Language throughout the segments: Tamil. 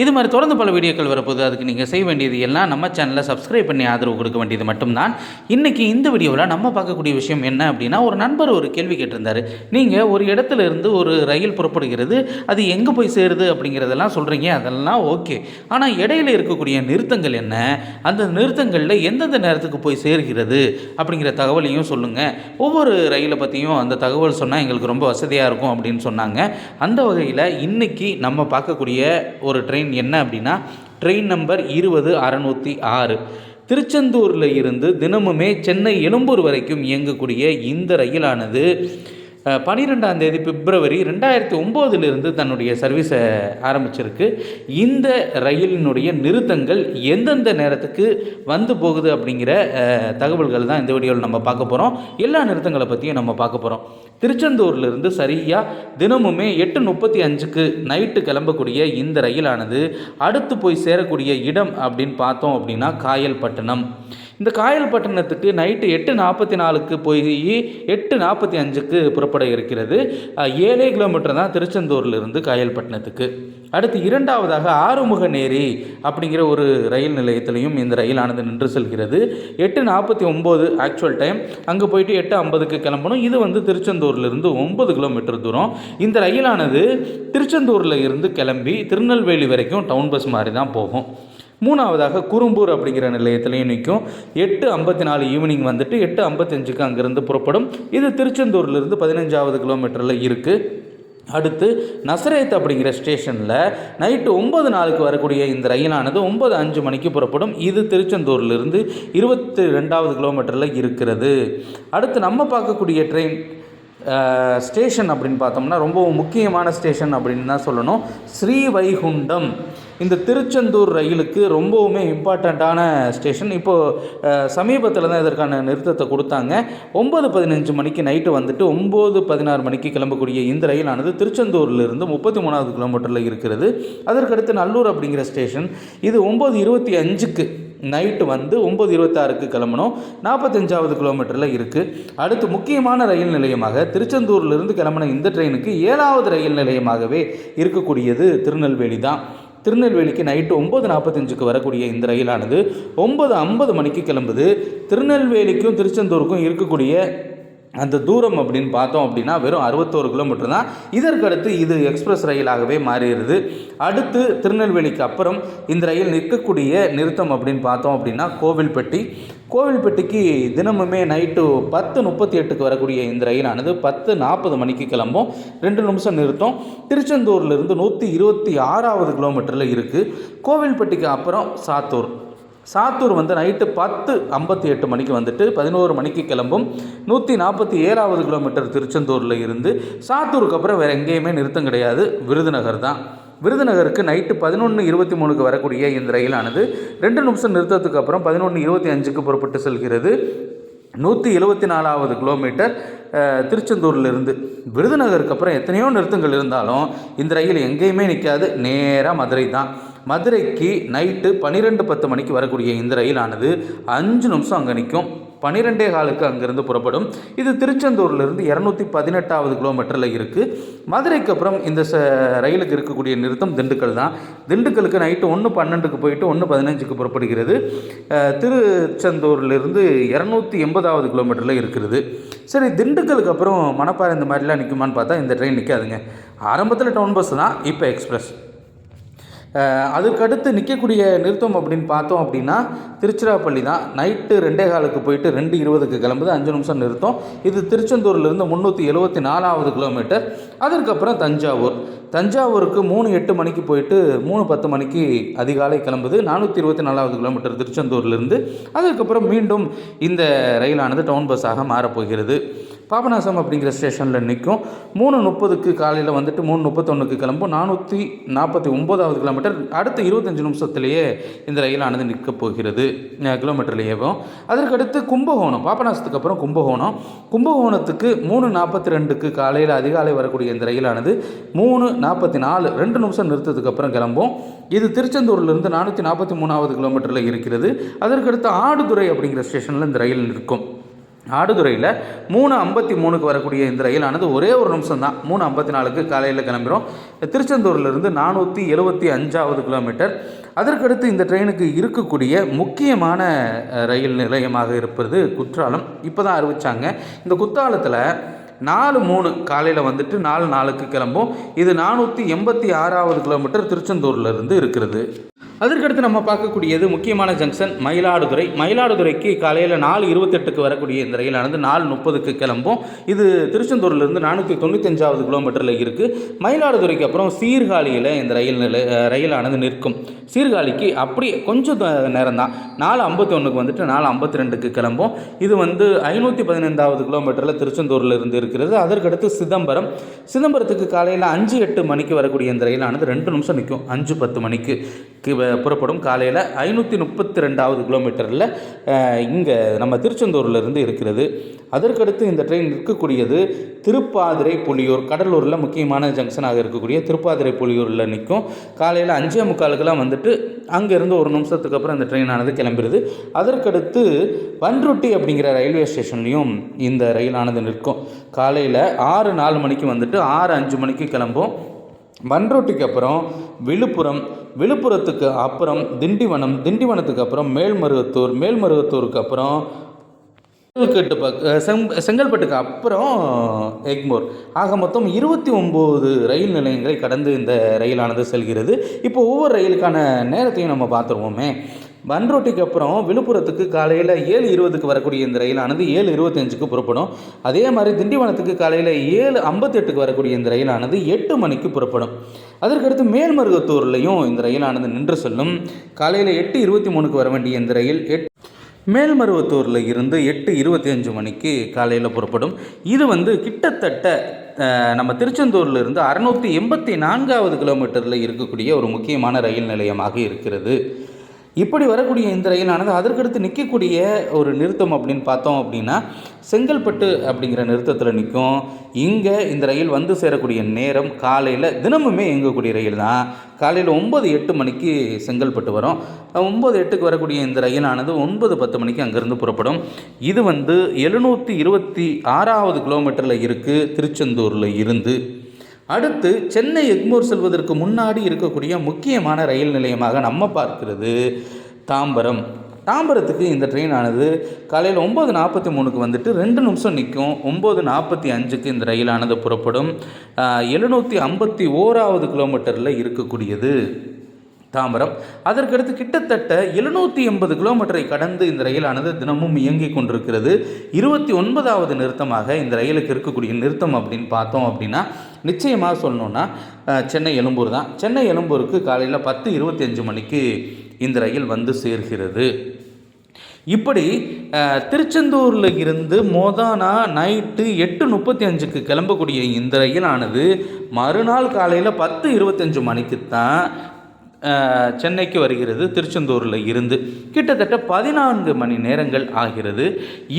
இது மாதிரி தொடர்ந்து பல வீடியோக்கள் வரப்போது அதுக்கு நீங்கள் செய்ய வேண்டியது எல்லாம் நம்ம சேனலை சப்ஸ்கிரைப் பண்ணி ஆதரவு கொடுக்க வேண்டியது மட்டும்தான். இன்றைக்கி இந்த வீடியோவில் நம்ம பார்க்கக்கூடிய விஷயம் என்ன அப்படின்னா ஒரு நண்பர் ஒரு கேள்வி கேட்டிருந்தார். நீங்கள் ஒரு இடத்துல இருந்து ஒரு ரயில் புறப்படுகிறது அது எங்கே போய் சேருது அப்படிங்கிறதெல்லாம் சொல்கிறீங்க அதெல்லாம் ஓகே. ஆனால் இடையில இருக்கக்கூடிய நிறுத்தங்கள் என்ன? அந்த நிறுத்தங்களில் எந்தெந்த நேரத்துக்கு போய் சேர்கிறது அப்படிங்கிற தகவலையும் சொல்லுங்கள் ஒவ்வொரு ரயிலை பற்றியும் அந்த தகவல் சொன்னால் எங்களுக்கு ரொம்ப வசதியாக இருக்கும் அப்படின்னு சொன்னாங்க. அந்த வகையில் இன்றைக்கி நம்ம பார்க்கக்கூடிய ஒரு ட்ரெயின் என்ன அப்படின்னா ட்ரெயின் நம்பர் இருபது அறநூற்றி ஆறு. திருச்செந்தூரில் இருந்து தினமுமே சென்னை எழும்பூர் வரைக்கும் இயங்கக்கூடிய இந்த ரயிலானது பனிரெண்டாம் தேதி பிப்ரவரி ரெண்டாயிரத்தி ஒம்போதிலிருந்து தன்னுடைய சர்வீஸை ஆரம்பிச்சிருக்கு. இந்த ரயிலினுடைய நிறுத்தங்கள் எந்தெந்த நேரத்துக்கு வந்து போகுது அப்படிங்கிற தகவல்கள் தான் இந்த வீடியோவில் நம்ம பார்க்க போகிறோம் எல்லா நிறுத்தங்களை பற்றியும் நம்ம பார்க்க போகிறோம் திருச்செந்தூர்லேருந்து சரியாக தினமுமே எட்டு முப்பத்தி அஞ்சுக்கு நைட்டு கிளம்பக்கூடிய இந்த ரயிலானது அடுத்து போய் சேரக்கூடிய இடம் அப்படின்னு பார்த்தோம் அப்படின்னா காயல்பட்டினம். இந்த காயல்பட்டினத்துக்கு நைட்டு எட்டு நாற்பத்தி நாலுக்கு போய் எட்டு நாற்பத்தி அஞ்சுக்கு புறப்பட இருக்கிறது. ஏழே கிலோமீட்டர் தான் திருச்செந்தூர்லேருந்து காயல்பட்டினத்துக்கு அடுத்து இரண்டாவதாக ஆறுமுகநேரி அப்படிங்கிற ஒரு ரயில் நிலையத்திலையும் இந்த ரயிலானது நின்று செல்கிறது. எட்டு நாற்பத்தி ஒம்பது ஆக்சுவல் டைம் அங்கே போயிட்டு எட்டு ஐம்பதுக்கு கிளம்பணும். இது வந்து திருச்செந்தூர்லேருந்து ஒம்பது கிலோமீட்டர் தூரம். இந்த ரயிலானது திருச்செந்தூரில் இருந்து கிளம்பி திருநெல்வேலி வரைக்கும் டவுன் பஸ் மாதிரி தான் போகும். மூணாவதாக குறும்பூர் அப்படிங்கிற நிலையத்திலையும் நிற்கும். எட்டு ஐம்பத்தி நாலு ஈவினிங் வந்துட்டு எட்டு ஐம்பத்தஞ்சுக்கு அங்கேருந்து புறப்படும். இது திருச்செந்தூர்லேருந்து பதினஞ்சாவது கிலோமீட்டரில் இருக்குது அடுத்து நசரேத் அப்படிங்கிற ஸ்டேஷனில் நைட்டு ஒம்பது நாளுக்கு வரக்கூடிய இந்த ரயிலானது ஒம்பது அஞ்சு மணிக்கு புறப்படும். இது திருச்செந்தூர்லேருந்து இருபத்தி ரெண்டாவது கிலோமீட்டரில் இருக்கிறது. அடுத்து நம்ம பார்க்கக்கூடிய ட்ரெயின் ஸ்டேஷன் அப்படின்னு பார்த்தோம்னா ரொம்பவும் முக்கியமான ஸ்டேஷன் அப்படின்னு தான் சொல்லணும். ஸ்ரீவைகுண்டம். இந்த திருச்செந்தூர் ரயிலுக்கு ரொம்பவுமே இம்பார்ட்டண்ட்டான ஸ்டேஷன். இப்போது சமீபத்தில் தான் இதற்கான நிறுத்தத்தை கொடுத்தாங்க. ஒம்பது பதினஞ்சு மணிக்கு நைட்டு வந்துட்டு ஒம்பது பதினாறு மணிக்கு கிளம்பக்கூடிய இந்த ரயிலானது திருச்செந்தூர்லேருந்து முப்பத்தி மூணாவது கிலோமீட்டரில் இருக்கிறது. அதற்கடுத்து நல்லூர் அப்படிங்கிற ஸ்டேஷன். இது ஒம்பது இருபத்தி அஞ்சுக்கு நைட்டு வந்து ஒம்பது இருபத்தாறுக்கு கிளம்பணும். நாற்பத்தஞ்சாவது கிலோமீட்டரில் இருக்குது அடுத்து முக்கியமான ரயில் நிலையமாக திருச்செந்தூர்லேருந்து கிளம்பின இந்த ட்ரெயினுக்கு ஏழாவது ரயில் நிலையமாகவே இருக்கக்கூடியது திருநெல்வேலி தான் திருநெல்வேலிக்கு நைட்டு ஒம்பது நாற்பத்தஞ்சுக்கு வரக்கூடிய இந்த ரயிலானது ஒம்பது ஐம்பது மணிக்கு கிளம்புது. திருநெல்வேலிக்கும் திருச்செந்தூருக்கும் இருக்கக்கூடிய அந்த தூரம் அப்படின்னு பார்த்தோம் அப்படின்னா வெறும் அறுபத்தோரு கிலோமீட்டர் தான். இதற்கடுத்து இது எக்ஸ்பிரஸ் ரயிலாகவே மாறிடுது. அடுத்து திருநெல்வேலிக்கு அப்புறம் இந்த ரயில் நிற்கக்கூடிய நிறுத்தம் அப்படின்னு பார்த்தோம் அப்படின்னா கோவில்பட்டி. கோவில்பட்டிக்கு தினமுமே நைட்டு பத்து முப்பத்தி எட்டுக்கு வரக்கூடிய இந்த ரயிலானது பத்து நாற்பது மணிக்கு கிளம்பும். ரெண்டு நிமிஷம் நிறுத்தம். திருச்செந்தூர்லேருந்து நூற்றி இருபத்தி ஆறாவது கிலோமீட்டரில் இருக்குது கோவில்பட்டிக்கு அப்புறம் சாத்தூர். சாத்தூர் வந்து நைட்டு பத்து ஐம்பத்தி எட்டு மணிக்கு வந்துட்டு பதினோரு மணிக்கு கிளம்பும். நூற்றி நாற்பத்தி ஏழாவது கிலோமீட்டர் திருச்செந்தூரில் இருந்து. சாத்தூருக்கு அப்புறம் வேறு எங்கேயுமே நிறுத்தம் கிடையாது. விருதுநகர் தான். விருதுநகருக்கு நைட்டு பதினொன்று இருபத்தி மூணுக்கு வரக்கூடிய இந்த ரயிலானது. ரெண்டு நிமிஷம் நிறுத்தத்துக்கு அப்புறம் பதினொன்று இருபத்தி அஞ்சுக்கு புறப்பட்டு செல்கிறது. நூற்றி எழுபத்தி நாலாவது கிலோமீட்டர் திருச்செந்தூர்லேருந்து. விருதுநகருக்கு அப்புறம் எத்தனையோ நிறுத்தங்கள் இருந்தாலும் இந்த ரயில் எங்கேயுமே நிற்காது நேராக மதுரை தான். மதுரைக்கு நைட்டு பன்னிரெண்டு பத்து மணிக்கு வரக்கூடிய இந்த ரயிலானது அஞ்சு நிமிஷம் அங்கே நிற்கும் பன்னிரெண்டே காலுக்கு அங்கேருந்து புறப்படும். இது திருச்செந்தூர்லேருந்து இரநூத்தி பதினெட்டாவது கிலோமீட்டரில் இருக்குது மதுரைக்கு அப்புறம் இந்த ச ரயிலுக்கு இருக்கக்கூடிய நிறுத்தம் திண்டுக்கல் தான். திண்டுக்கலுக்கு நைட்டு ஒன்று பன்னெண்டுக்கு போயிட்டு ஒன்று பதினஞ்சுக்கு புறப்படுகிறது. திருச்செந்தூர்லேருந்து இரநூத்தி எண்பதாவது கிலோமீட்டரில் இருக்கிறது. சரி திண்டுக்கலுக்கு அப்புறம் மணப்பாறை இந்த மாதிரிலாம் நிற்குமான்னு பார்த்தா இந்த ட்ரெயின் நிற்காதுங்க ஆரம்பத்தில் டவுன் பஸ் தான் இப்போ எக்ஸ்பிரஸ். அதுக்கடுத்து நிற்கக்கூடிய நிறுத்தம் அப்படின்னு பார்த்தோம் அப்படின்னா திருச்சிராப்பள்ளி தான். நைட்டு ரெண்டே காலுக்கு போயிட்டு ரெண்டு இருபதுக்கு கிளம்புது. அஞ்சு நிமிஷம் நிறுத்தம். இது திருச்செந்தூர்லேருந்து முந்நூற்றி எழுபத்தி நாலாவது கிலோமீட்டர். அதற்கப்புறம் தஞ்சாவூர். தஞ்சாவூருக்கு மூணு எட்டு மணிக்கு போயிட்டு மூணு பத்து மணிக்கு அதிகாலை கிளம்புது. நானூற்றி இருபத்தி நாலாவது கிலோமீட்டர் திருச்செந்தூர்லேருந்து. அதுக்கப்புறம் மீண்டும் இந்த ரயிலானது டவுன் பஸ்ஸாக மாறப்போகிறது. பாபநாசம் அப்படிங்கிற ஸ்டேஷனில் நிற்கும் மூணு முப்பதுக்கு காலையில் வந்துட்டு மூணு முப்பத்தொன்றுக்கு கிளம்பும். நானூற்றி நாற்பத்தி ஒம்போதாவது கிலோமீட்டர் அடுத்த இருபத்தஞ்சு நிமிஷத்துலேயே இந்த ரயிலானது நிற்க போகிறது. கிலோமீட்டர்லேயேவும் அதற்கடுத்து கும்பகோணம் பாபநாசத்துக்கு அப்புறம் கும்பகோணம். கும்பகோணத்துக்கு மூணு நாற்பத்தி ரெண்டுக்கு காலையில் அதிகாலை வரக்கூடிய இந்த ரயிலானது மூணு நாற்பத்தி நாலு ரெண்டு நிமிஷம் நிறுத்தத்துக்கு அப்புறம் கிளம்பும். இது திருச்செந்தூர்லேருந்து நானூற்றி நாற்பத்தி மூணாவது கிலோமீட்டரில் இருக்கிறது. அதற்கடுத்து ஆடுதுறை அப்படிங்கிற ஸ்டேஷனில் இந்த ரயில் நிற்கும். ஆடுதுறையில் மூணு ஐம்பத்தி மூணுக்கு வரக்கூடிய இந்த ரயிலானது ஒரே ஒரு நிமிஷம் தான் மூணு ஐம்பத்தி நாலுக்கு காலையில் கிளம்பிடும் திருச்செந்தூர்லேருந்து நானூற்றி எழுபத்தி அஞ்சாவது கிலோமீட்டர். அதற்கடுத்து இந்த ட்ரெயினுக்கு இருக்கக்கூடிய முக்கியமான ரயில் நிலையமாக இருப்பது குற்றாலம். இப்போ தான் அறிவித்தாங்க இந்த குற்றாலத்தில் நாலு மூணு காலையில் வந்துட்டு நாலு நாலுக்கு கிளம்பும். இது நானூற்றி எண்பத்தி ஆறாவது கிலோமீட்டர் திருச்செந்தூர்லேருந்து இருக்கிறது. அதற்கடுத்து நம்ம பார்க்கக்கூடியது முக்கியமான ஜங்ஷன் மயிலாடுதுறை. மயிலாடுதுறைக்கு காலையில் நாலு இருபத்தெட்டுக்கு வரக்கூடிய இந்த ரயிலானது நாலு முப்பதுக்கு கிளம்பும். இது திருச்செந்தூர்லேருந்து நானூற்றி தொண்ணூத்தஞ்சாவது கிலோமீட்டரில் இருக்குது மயிலாடுதுறைக்கு அப்புறம் சீர்காழியில் இந்த ரயில் நிலை ரயிலானது நிற்கும். சீர்காழிக்கு அப்படியே கொஞ்சம் நேரம் தான் நாலு ஐம்பத்தி ஒன்றுக்கு வந்துட்டு நாலு ஐம்பத்தி ரெண்டுக்கு கிளம்பும். இது வந்து ஐநூற்றி பதினைந்தாவது கிலோமீட்டரில் திருச்செந்தூரில் இருந்து இருக்கிறது. அதற்கடுத்து சிதம்பரம். சிதம்பரத்துக்கு காலையில் அஞ்சு எட்டு மணிக்கு வரக்கூடிய இந்த ரயிலானது ரெண்டு நிமிஷம் நிற்கும். அஞ்சு பத்து மணிக்கு. புறப்படும் காலையில் ஐநூற்றி முப்பத்தி ரெண்டாவது கிலோமீட்டரில் இங்கே நம்ம திருச்செந்தூரில் இருந்து இருக்கிறது. அதற்கடுத்து இந்த ட்ரெயின் நிற்கக்கூடியது திருப்பாதிரை புலியூர். கடலூரில் முக்கியமான ஜங்ஷனாக இருக்கக்கூடிய திருப்பாதிரை புலியூரில் நிற்கும். காலையில் அஞ்சே முக்காலுக்கெல்லாம் வந்துட்டு அங்கேருந்து ஒரு நிமிஷத்துக்கு அப்புறம் இந்த ட்ரெயினானது கிளம்பிடுது. அதற்கடுத்து பன்ருட்டி அப்படிங்கிற ரயில்வே ஸ்டேஷன்லேயும் இந்த ரயிலானது நிற்கும். காலையில் ஆறு நாலு மணிக்கு வந்துட்டு ஆறு அஞ்சு மணிக்கு கிளம்பும். பன்ருட்டிக்கு அப்புறம் விழுப்புரம் விழுப்புரத்துக்கு அப்புறம் திண்டிவனம் திண்டிவனத்துக்கு அப்புறம் மேல்மருவத்தூர் மேல்மருவத்தூருக்கு அப்புறம் செங்கல்பட்டு பக் செங் செங்கல்பட்டுக்கு அப்புறம் எக்மோர். ஆக மொத்தம் இருபத்தி ஒம்பது ரயில் நிலையங்களை கடந்து இந்த ரயிலானது செல்கிறது. இப்போ ஒவ்வொரு ரயிலுக்கான நேரத்தையும் நம்ம பார்த்துருவோமே. பன்ரோட்டிக்கு அப்புறம் விழுப்புரத்துக்கு காலையில் ஏழு இருபதுக்கு வரக்கூடிய இந்த ரயிலானது ஏழு இருபத்தஞ்சுக்கு புறப்படும். அதே மாதிரி திண்டிவனத்துக்கு காலையில் ஏழு ஐம்பத்தெட்டுக்கு வரக்கூடிய இந்த ரயிலானது எட்டு மணிக்கு புறப்படும். அதற்கடுத்து மேல்மருவத்தூர்லேயும் இந்த ரயிலானது நின்று செல்லும். காலையில் எட்டு இருபத்தி மூணுக்கு வர வேண்டிய இந்த ரயில் எட் மேல்மருவத்தூரில் இருந்து எட்டு இருபத்தி அஞ்சு மணிக்கு காலையில் புறப்படும். இது வந்து கிட்டத்தட்ட நம்ம திருச்செந்தூரில் இருந்து அறுநூற்றி எண்பத்தி நான்காவது கிலோமீட்டரில் இருக்கக்கூடிய ஒரு முக்கியமான ரயில் நிலையமாக இருக்கிறது. இப்படி வரக்கூடிய இந்த ரயிலானது அதற்கடுத்து நிற்கக்கூடிய ஒரு நிறுத்தம் அப்படின்னு பார்த்தோம் அப்படின்னா செங்கல்பட்டு அப்படிங்கிற நிறுத்தத்தில் நிற்கும். இங்கே இந்த ரயில் வந்து சேரக்கூடிய நேரம் காலையில் தினமுமே இயங்கக்கூடிய ரயில் தான். காலையில் ஒம்பது எட்டு மணிக்கு செங்கல்பட்டு வரும். ஒம்பது எட்டுக்கு வரக்கூடிய இந்த ரயிலானது ஒன்பது பத்து மணிக்கு அங்கேருந்து புறப்படும். இது வந்து எழுநூற்றி இருபத்தி ஆறாவது கிலோமீட்டரில் இருக்குது திருச்செந்தூரில் இருந்து. அடுத்து சென்னை எக்மோர் செல்வதற்கு முன்னாடி இருக்கக்கூடிய முக்கியமான ரயில் நிலையமாக நம்ம பார்க்கிறது தாம்பரம். தாம்பரத்துக்கு இந்த ட்ரெயின் ஆனது காலையில் ஒம்பது நாற்பத்தி மூணுக்கு வந்துட்டு ரெண்டு நிமிஷம் நிற்கும். ஒம்பது நாற்பத்தி அஞ்சுக்கு இந்த ரயிலானது புறப்படும். எழுநூற்றி ஐம்பத்தி ஓராவது கிலோமீட்டரில் இருக்கக்கூடியது தாம்பரம். அதற்கடுத்து கிட்டத்தட்ட எழுநூற்றி எண்பது கிலோமீட்டரை கடந்து இந்த ரயிலானது தினமும் இயங்கி கொண்டிருக்கிறது. இருபத்தி ஒன்பதாவது நிறுத்தமாக இந்த ரயிலுக்கு இருக்கக்கூடிய நிறுத்தம் அப்படின்னு பார்த்தோம் அப்படின்னா நிச்சயமாக சொல்லணுன்னா சென்னை எழும்பூர் தான். சென்னை எழும்பூருக்கு காலையில் பத்து இருபத்தி அஞ்சு மணிக்கு இந்த ரயில் வந்து சேர்கிறது. இப்படி திருச்செந்தூரில் இருந்து மோதானா நைட்டு எட்டு முப்பத்தி அஞ்சுக்கு கிளம்பக்கூடிய இந்த ரயிலானது மறுநாள் காலையில் பத்து இருபத்தஞ்சு மணிக்கு தான் சென்னைக்கு வருகிறது. திருச்செந்தூரில் இருந்து. கிட்டத்தட்ட பதினான்கு மணி நேரங்கள் ஆகிறது.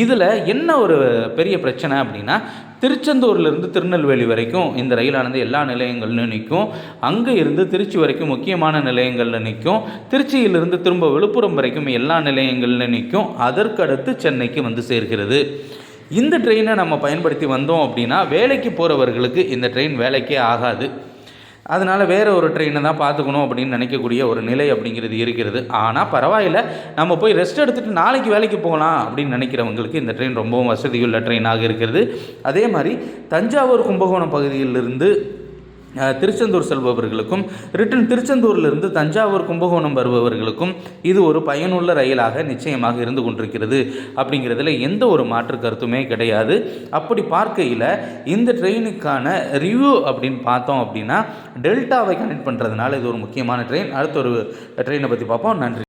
இதில் என்ன ஒரு பெரிய பிரச்சனை அப்படின்னா திருச்செந்தூர்லேருந்து திருநெல்வேலி வரைக்கும் இந்த ரயிலானது எல்லா நிலையங்கள்லையும் நிற்கும் அங்கே இருந்து திருச்சி வரைக்கும் முக்கியமான நிலையங்களில் நிற்கும் திருச்சியிலிருந்து திரும்ப விழுப்புரம் வரைக்கும் எல்லா நிலையங்களில் நிற்கும் அதற்கடுத்து சென்னைக்கு வந்து சேர்கிறது. இந்த ட்ரெயினை நம்ம பயன்படுத்தி வந்தோம் அப்படின்னா வேலைக்கு போகிறவர்களுக்கு இந்த ட்ரெயின் வேலைக்கே ஆகாது. அதனால் வேறு ஒரு ட்ரெயினை தான் பார்த்துக்கணும் அப்படின்னு நினைக்கக்கூடிய ஒரு நிலை அப்படிங்கிறது இருக்கிறது. ஆனால் பரவாயில்ல. நம்ம போய் ரெஸ்ட் எடுத்துகிட்டு நாளைக்கு வேலைக்கு போகலாம் அப்படின்னு நினைக்கிறவங்களுக்கு இந்த ட்ரெயின் ரொம்பவும் வசதியுள்ள ட்ரெயினாக இருக்கிறது. அதே மாதிரி தஞ்சாவூர் கும்பகோணம் பகுதியிலிருந்து திருச்செந்தூர் செல்பவர்களுக்கும் ரிட்டன் திருச்செந்தூரிலிருந்து தஞ்சாவூர் கும்பகோணம் வருபவர்களுக்கும் இது ஒரு பயனுள்ள ரயிலாக நிச்சயமாக இருந்து கொண்டிருக்கிறது. அப்படிங்கிறதுல எந்த ஒரு மாற்று கருத்துமே கிடையாது. அப்படி பார்க்கையில் இந்த ட்ரெயினுக்கான ரிவ்யூ அப்படின்னு பார்த்தோம் அப்படின்னா டெல்டாவை கனெக்ட் பண்ணுறதுனால இது ஒரு முக்கியமான ட்ரெயின் அடுத்த ஒரு ட்ரெயினை பற்றி பார்ப்போம். நன்றி.